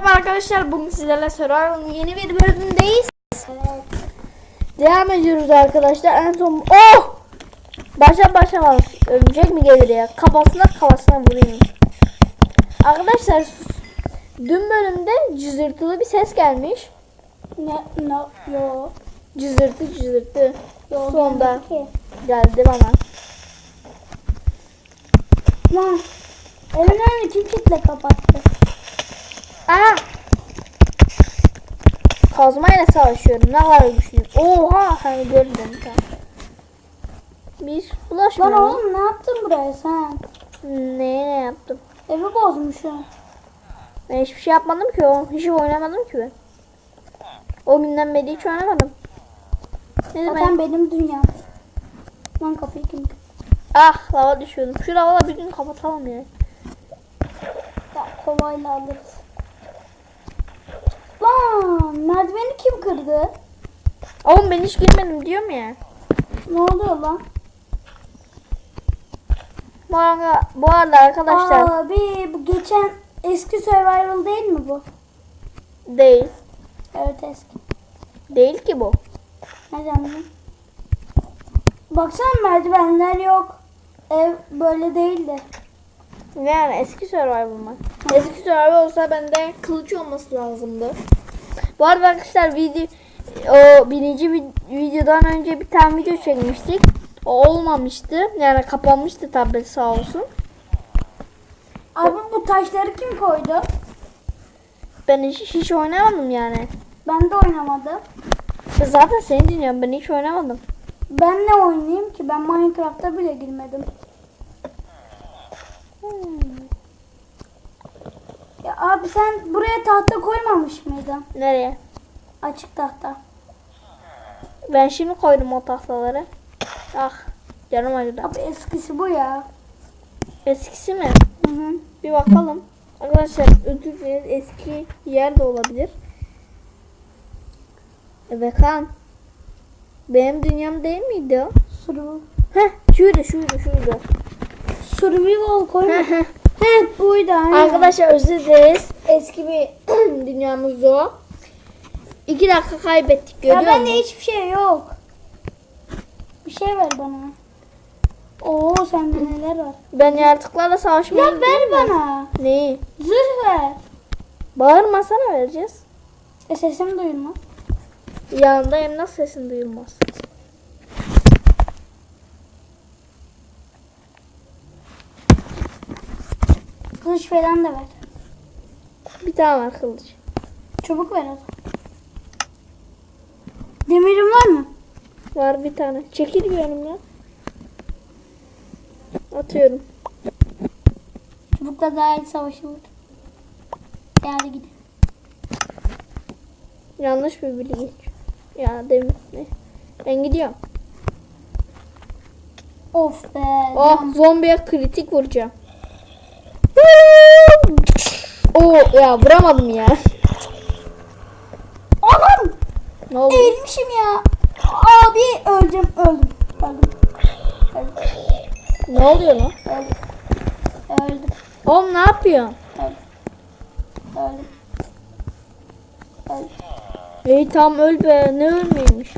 Merhaba arkadaşlar bugün sizlerle Survival'ın yeni bir bölümündeyiz. Evet. Devam ediyoruz arkadaşlar. En son oh! Başa başlamaz. Örümcek mi gelir ya? Kafasına kafasına vurayım. Arkadaşlar dün bölümde cızırtılı bir ses gelmiş. Ne? No. Yo. Cızırtı cızırtı. Yo. Sonda geldi bana. Lan. Önünü kim kitle kapattı? Aa! Kazmayla savaşıyorum. Ne kadar güçlüyüm. Oha! Hani gördüm. Biz Lan bulaşmıyoruz. oğlum ne yaptın buraya sen? Ne, ne yaptım? Evi bozmuşsun. Ben hiçbir şey yapmadım ki o. Hiç oynamadım ki ben. O günden beri hiç oynamadım. Ne? Zaten benim dünyam. Lan kapıyı kim? Ah lava düşüyordum. Şu lavaları bir gün kapatalım ya. Ya kovayla alırız. Merdiveni kim kırdı? Oğlum ben hiç girmedim diyorum ya. Ne oluyor lan? Bu arada, bu arada arkadaşlar Abi bu geçen eski survival değil mi bu? değil. Evet eski. Değil ki bu. Nereden bileyim? Baksana merdivenler yok. Ev böyle değildi. Yani eski survival mı? Eski survival olsa bende kılıç olması lazımdı. Bu arada arkadaşlar video o birinci vid- videodan önce bir tane video çekmiştik. O olmamıştı. Yani kapanmıştı tablet sağ olsun. Abi bu taşları kim koydu? Ben hiç, hiç oynamadım yani. Ben de oynamadım. Zaten seni dinliyorum. Ben hiç oynamadım. Ben ne oynayayım ki? Ben Minecraft'a bile girmedim. Hmm. Ya abi sen buraya tahta koymamış mıydın? Nereye? Açık tahta. Ben şimdi koydum o tahtaları. Ah canım acıdı. Abi eskisi bu ya. Eskisi mi? Hı hı. Bir bakalım. Arkadaşlar özür dileriz. Eski yer de olabilir. Evet kan. Benim dünyam değil miydi o? Survival. Heh şuydu şuydu şuydu. Survival koyma. He buydu aynen. Arkadaşlar özür dileriz. Eski bir dünyamız o. İki dakika kaybettik görüyor Ya bende musun? hiçbir şey yok. Bir şey ver bana. Oo sende neler var? Ben yaratıklarla savaşmaya Ya ver bana. Neyi? Zırh ver. Bağırmasana vereceğiz. E sesim duyulmaz. Yanındayım nasıl sesin duyulmaz. Kılıç falan da ver. Bir tane var kılıç. Çubuk ver o zaman. Demirin var mı? Var bir tane. Çekil bir önümden. Atıyorum. Çubukla daha iyi savaşılır. Yani gidelim. Yanlış bir bilgi. Ya demin ne? Ben gidiyorum. Of be. Oh zombiye kritik vuracağım. Oo ya vuramadım ya. Anam! Ne oldu? Eğilmişim ya. Abi. Öldüm. Öldüm. Öldüm. Ne oluyor lan? Öldüm. Öldüm. Oğlum ne yapıyorsun? Öldüm. Öldüm. Öldüm. İyi tamam öl be. Ne ölmeymiş?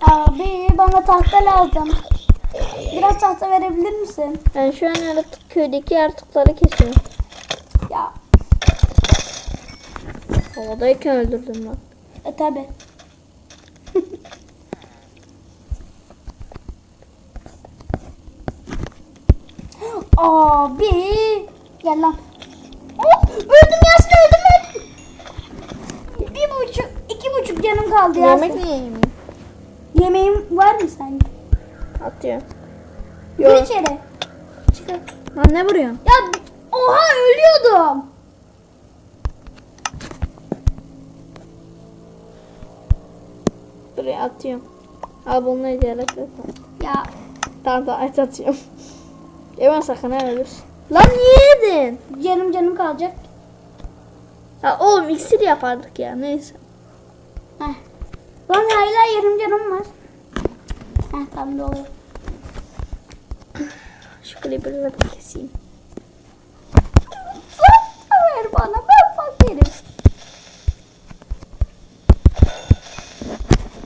Abi bana tahta lazım. Biraz tahta verebilir misin? Ben şu an yaratık köydeki yaratıkları kesiyorum. Ya. Havadayken öldürdüm lan. E tabi. Abi. Gel lan. Oh, öldüm Yasin öldüm öldüm. Bir buçuk, iki buçuk canım kaldı Yasin. Yemek mi yiyeyim? Yemeğim var mı sende? Atıyorum. Gir Yok. içeri. Çıkar. Lan ne vuruyorsun? Ya oha ölüyordum. Buraya atıyorum. Al bunu yok. Ya Tamam tamam et atıyorum. Yeme sakın ha ölürsün. Lan niye yedin? canım canım kalacak. Ya oğlum iksir yapardık ya neyse. Heh. Lan hala yarım canım var. Heh, pembe olur. Şu kliberleri keseyim. Ver bana ben fakirim.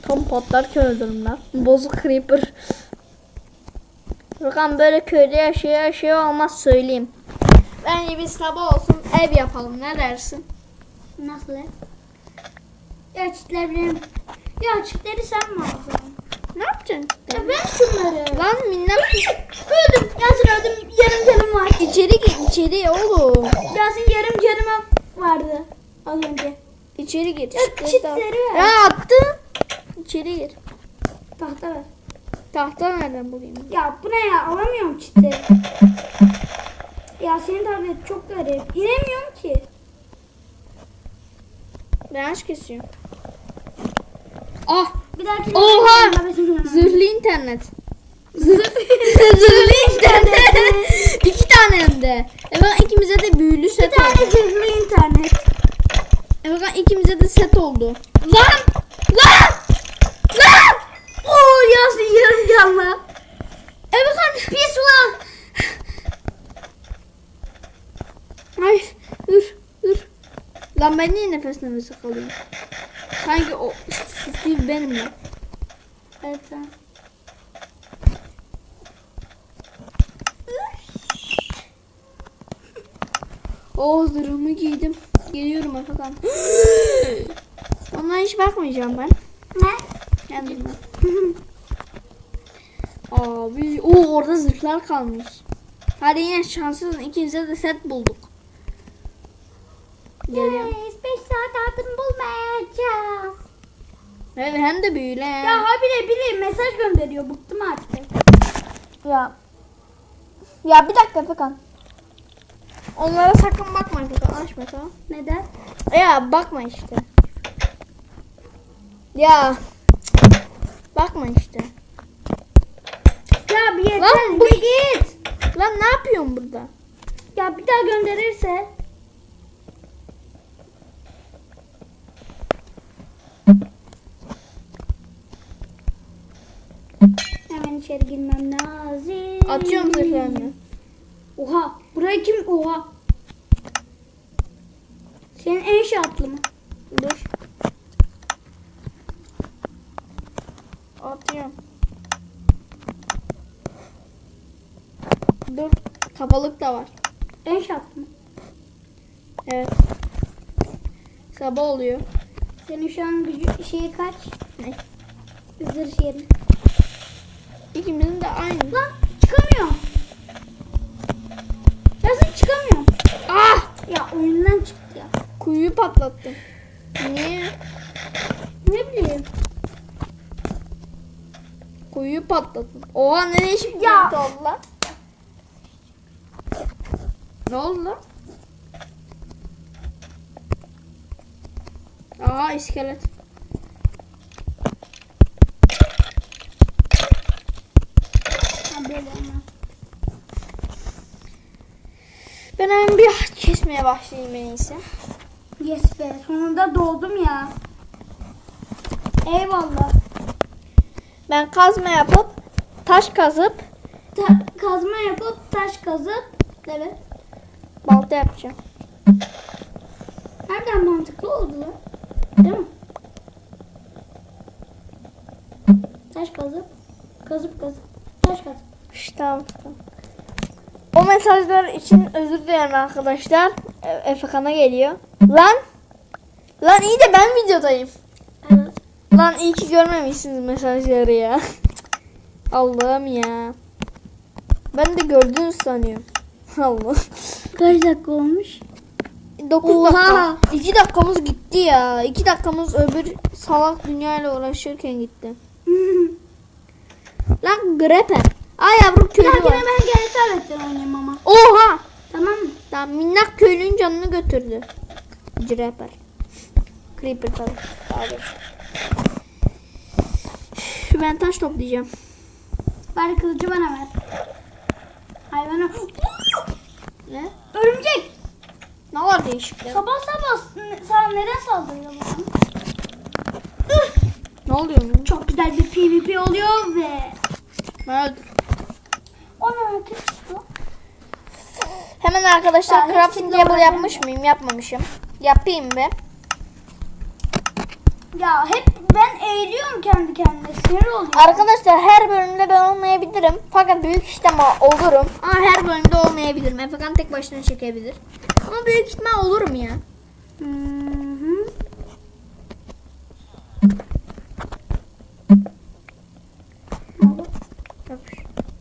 Tam patlarken öldürüm lan. Bozuk creeper. Furkan böyle köyde yaşıyor yaşıyor olmaz söyleyeyim. Bence bir sabah olsun ev yapalım ne dersin? Nasıl ev? Ya çitlebilirim. Ya çitleri sen mi aldın? Lan minnak Öldüm. Yasin öldüm. Yarım canım var. içeri gir içeri oğlum. Yasin yarım canım vardı az önce. İçeri gir. Ya çitleri ver. Ya attım. İçeri gir. Tahta ver. Tahta nereden bulayım? Ya bu ne ya? Alamıyorum çiti. Ya senin tablet çok garip. İnemiyorum ki. Ben aç kesiyorum. Ah Bir dahaki Oha! Zırh. zırhlı internet. Zırhlı internet. İki tane hem de. E bak ikimize de büyülü set Bir tane zırhlı internet. E bak ikimize de set oldu. Lan! Lan! Lan! Oo Yasin yarım canlı. E bak Pis var. Hayır. Dur. Dur. Lan ben niye nefes nefese kalıyorum? Sanki o Steve benim lan. Evet sen. O zırhımı giydim. Geliyorum Efekan. Ondan hiç bakmayacağım ben. Ne? Kendime. Abi o orada zırhlar kalmış. Hadi yine şanssızın ikimize de set bulduk. Geliyorum. Yes, 5 saat altın bulmayacağız. Evet, hem de büyülü. Ya habire biri mesaj gönderiyor. Bıktım artık. Ya. Ya bir dakika Efekan. Onlara sakın bakma Efekan. Açma tamam. Neden? Ya bakma işte. Ya. Bakma işte. Ya bir yeter. Lan bu- bir git. Lan ne yapıyorsun burada? Ya bir daha gönderirse. Hemen içeri girmem lazım. Atıyorum zırhlarını. Oha. Buraya kim? Oha. Senin en şartlı mı? Dur. Atıyorum. Dur. Kapalık da var. En şartlı mı? Evet. Sabah oluyor. Senin şu an gücü şeyi kaç? Ne? Zırh yeri. İkimizin de aynı. Lan çıkamıyorum. Yazık çıkamıyorum. Ah! Ya oyundan çıktı ya. Kuyuyu patlattım. Niye? Ne bileyim. Kuyuyu patlattım. Oha ne değişik bir Ya. oldu lan. Ne oldu lan? Aa iskelet. Ben hemen bir kesmeye başlayayım en iyisi. Yes be sonunda doldum ya. Eyvallah. Ben kazma yapıp taş kazıp Ta- kazma yapıp taş kazıp evet. balta yapacağım. Nereden mantıklı oldu lan? Değil mi? Taş kazıp kazıp kazıp taş kazıp. İşte tamam. O mesajlar için özür dilerim arkadaşlar. E- Efekan'a geliyor. Lan! Lan iyi de ben videodayım. Evet. Lan iyi ki görmemişsiniz mesajları ya. Allah'ım ya. Ben de gördünüz sanıyorum. Allah. Kaç dakika olmuş? 9 Oha. dakika. 2 dakikamız gitti ya. 2 dakikamız öbür salak dünyayla uğraşırken gitti. Lan greper. Ay yavrum köylü var. ben geri tabletten oynayayım ama. Oha. Tamam mı? Tamam minnak köylünün canını götürdü. Greper. Creeper tabii. Ben taş toplayacağım. Bari kılıcı bana ver. Hayvana. Ne? Örümcek. Ne var değişik ya? Sabah sabah sana neden saldırıyor bana? Ne oluyor lan? Çok güzel bir PvP oluyor ve Ben öldüm. ona çıktı. Hemen arkadaşlar crafting table yapmış mıyım? Yapmamışım. Yapayım be. Ya hep ben eğiliyorum kendi kendime. Sinir oluyor. Arkadaşlar her bölümde ben olmayabilirim. Fakat büyük ihtimal olurum. Ama her bölümde olmayabilirim. Efekan tek başına çekebilir. Ama büyük ihtimal olurum ya. Hı hı.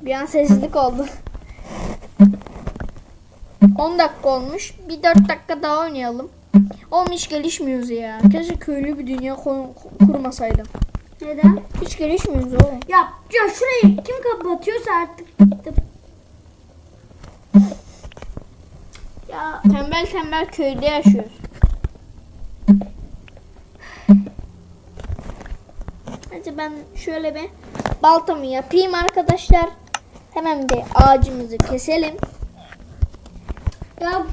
Bir an sessizlik oldu. 10 dakika olmuş. Bir 4 dakika daha oynayalım. Oğlum hiç gelişmiyoruz ya. Keşke köylü bir dünya kur- kurmasaydım. Neden? Hiç gelişmiyoruz oğlum. Ya, ya şurayı kim kapatıyorsa artık. Ya Tembel tembel köyde yaşıyoruz. Hadi ben şöyle bir baltamı yapayım arkadaşlar. Hemen de ağacımızı keselim. ya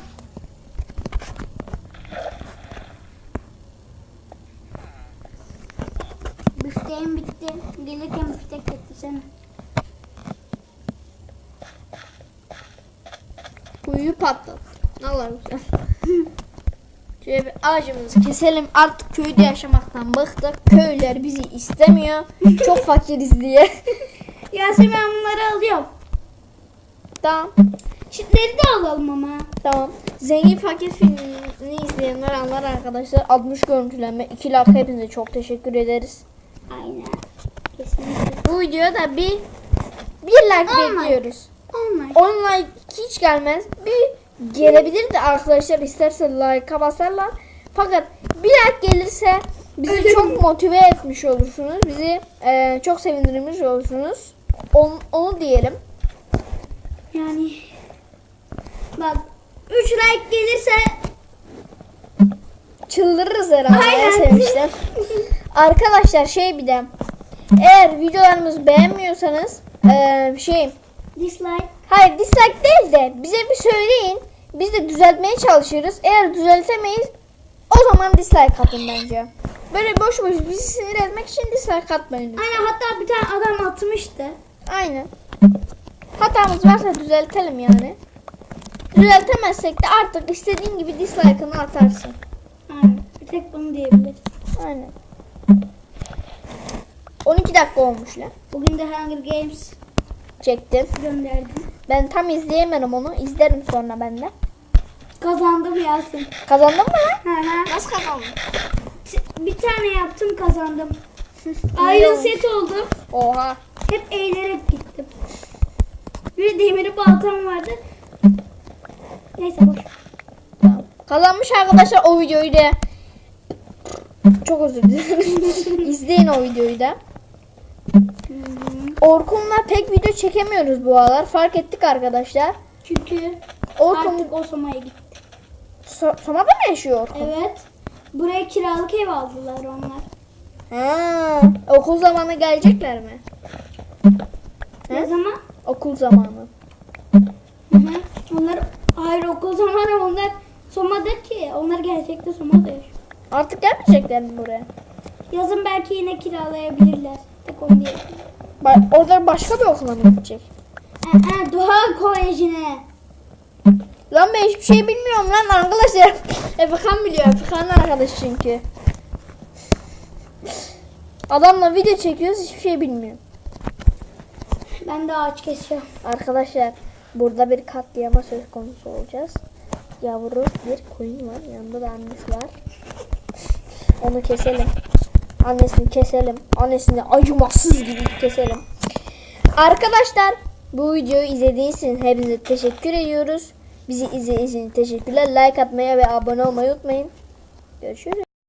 Kuyu patlat. Ne var güzel. Şöyle bir ağacımızı keselim. Artık köyde yaşamaktan bıktık. Köyler bizi istemiyor. Çok fakiriz diye. Yasemin ben bunları alıyorum. tamam. Çitleri de alalım ama. Tamam. Zengin Fakir filmini izleyenler anlar arkadaşlar. 60 görüntülenme. 2 like hepinize çok teşekkür ederiz. Aynen. Kesinlikle. Bu videoya da bir bir like like. bekliyoruz. Olmaz. 10 like hiç gelmez. Bir gelebilir de arkadaşlar isterse like'a basarlar. Fakat bir like gelirse bizi Öyle çok mi? motive etmiş olursunuz. Bizi e, çok sevindirmiş olursunuz. On, onu diyelim. Yani bak 3 like gelirse Çıldırırız herhalde Aynen. sevinçten. Arkadaşlar şey bir de eğer videolarımızı beğenmiyorsanız e, şey dislike hayır dislike değil de bize bir söyleyin. Biz de düzeltmeye çalışırız. Eğer düzeltemeyiz o zaman dislike atın bence. Böyle boş boş bizi sinir etmek için dislike atmayın. Aynen hatta bir tane adam atmıştı. Aynen. Hatamız varsa düzeltelim yani. Düzeltemezsek de artık istediğin gibi dislike'ını atarsın. Aynen. Bir tek bunu diyebiliriz. Aynen. 12 dakika olmuş lan. Bugün de Hunger Games Çektim. gönderdim. Ben tam izleyemedim onu. İzlerim sonra ben de. Kazandım Yasin. Kazandın mı lan? Hı hı. Nasıl kazandın? Bir tane yaptım kazandım. Iron set oldu. Oha. Hep eğilerek gittim. Bir demiri baltam vardı. Neyse boş. Kazanmış arkadaşlar o videoyu da. Çok özür dilerim. İzleyin o videoyu da. Orkun'la pek video çekemiyoruz bu aralar. Fark ettik arkadaşlar. Çünkü Orkun artık o Soma'ya gitti. so Soma'da mı yaşıyor Orkun? Evet. Buraya kiralık ev aldılar onlar. Ha, okul zamanı gelecekler mi? Ne He? zaman? Okul zamanı. Hı hı. Onlar hayır okul zamanı onlar Soma'da ki. Onlar gerçekte Soma'da yaşıyor. Artık gelmeyecekler mi buraya? Yazın belki yine kiralayabilirler. Tek onu diyebilirim. Ba- orada başka bir okula mı gidecek? Ee, Doğa Koleji'ne. Lan ben hiçbir şey bilmiyorum lan arkadaşlar. Efekan biliyor. Efekan'ın arkadaşı çünkü. Adamla video çekiyoruz hiçbir şey bilmiyor. Ben de ağaç kesiyorum. Arkadaşlar burada bir katliama söz konusu olacağız. Yavru bir koyun var. Yanında da annesi var. Onu keselim. Annesini keselim. Annesini acımasız gibi keselim. Arkadaşlar bu videoyu izlediğiniz için hepinize teşekkür ediyoruz. Bizi izlediğiniz için teşekkürler. Like atmayı ve abone olmayı unutmayın. Görüşürüz.